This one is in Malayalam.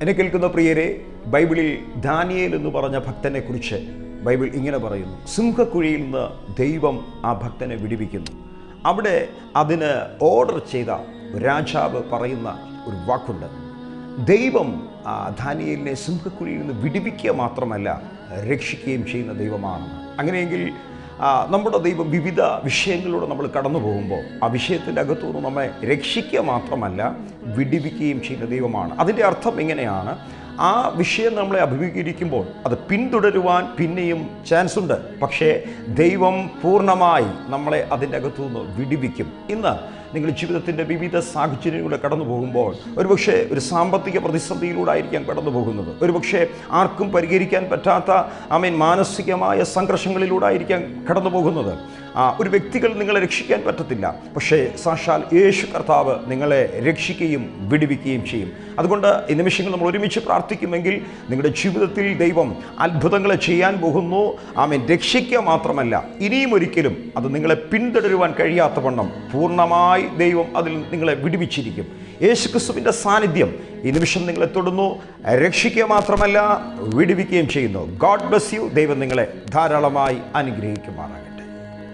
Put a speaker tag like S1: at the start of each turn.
S1: എന്നെ കേൾക്കുന്ന പ്രിയരെ ബൈബിളിൽ ദാനിയേൽ എന്ന് പറഞ്ഞ ഭക്തനെ കുറിച്ച് ബൈബിൾ ഇങ്ങനെ പറയുന്നു. സിംഹക്കുഴിയിൽ നിന്ന് ദൈവം ആ ഭക്തനെ വിടിവിക്കുന്നു. അവിടെ അതിന് ഓർഡർ ചെയ്ത രാജാവ് പറയുന്ന ഒരു വാക്കുണ്ട്. ദൈവം ആ ദാനിയേലിനെ സിംഹക്കുഴിയിൽ നിന്ന് വിടിവിക്കുക മാത്രമല്ല രക്ഷിക്കുകയും ചെയ്യുന്ന ദൈവമാണ് അങ്ങനെയെങ്കിൽ നമ്മുടെ ദൈവം വിവിധ വിഷയങ്ങളിലൂടെ നമ്മൾ കടന്നു പോകുമ്പോൾ ആ വിഷയത്തിന്റെ അകത്തുനിന്ന് നമ്മെ രക്ഷിക്കുക മാത്രമല്ല വിടിവിക്കുകയും ചെയ്യുന്ന ദൈവമാണ്. അതിന്റെ അർത്ഥം ഇങ്ങനെയാണ്. ആ വിഷയം നമ്മളെ അഭിമുഖീകരിക്കുമ്പോൾ അത് പിന്തുടരുവാൻ പിന്നെയും ചാൻസ് ഉണ്ട് പക്ഷേ ദൈവം പൂർണമായി നമ്മളെ അതിന്റെ അകത്തുനിന്ന് വിടിവിക്കും. ഇന്ന് നിങ്ങൾ ജീവിതത്തിന്റെ വിവിധ സാഹചര്യങ്ങളിലൂടെ കടന്നു പോകുമ്പോൾ ഒരുപക്ഷെ ഒരു സാമ്പത്തിക പ്രതിസന്ധിയിലൂടെ ആയിരിക്കാം കടന്നു പോകുന്നത്. ഒരുപക്ഷെ ആർക്കും പരിഹരിക്കാൻ പറ്റാത്ത ഐ മീൻ മാനസികമായ സംഘർഷങ്ങളിലൂടെ ആയിരിക്കാം കടന്നു പോകുന്നത്. ഒരു വ്യക്തികൾ നിങ്ങളെ രക്ഷിക്കാൻ പറ്റത്തില്ല. പക്ഷേ സാക്ഷാൽ യേശു കർത്താവ് നിങ്ങളെ രക്ഷിക്കുകയും വിടുവിക്കുകയും ചെയ്യും. അതുകൊണ്ട് ഈ നിമിഷങ്ങൾ നമ്മൾ ഒരുമിച്ച് പ്രാർത്ഥിക്കുമെങ്കിൽ നിങ്ങളുടെ ജീവിതത്തിൽ ദൈവം അത്ഭുതങ്ങൾ ചെയ്യാൻ പോകുന്നു. ആമേൻ. രക്ഷിക്കുക മാത്രമല്ല ഇനിയും ഒരിക്കലും അത് നിങ്ങളെ പിന്തുടരുവാൻ കഴിയാത്ത വണ്ണം പൂർണമായി ദൈവം അതിൽ നിങ്ങളെ വിടുവിച്ചിരിക്കും. യേശു ക്രിസ്തുവിന്റെ സാന്നിധ്യം ഈ നിമിഷം നിങ്ങളെ തൊടുന്നു. രക്ഷിക്കുക മാത്രമല്ല വിടുവിക്കുകയും ചെയ്യുന്നു. God bless you. ദൈവം നിങ്ങളെ ധാരാളമായി അനുഗ്രഹിക്കുമാറാകട്ടെ.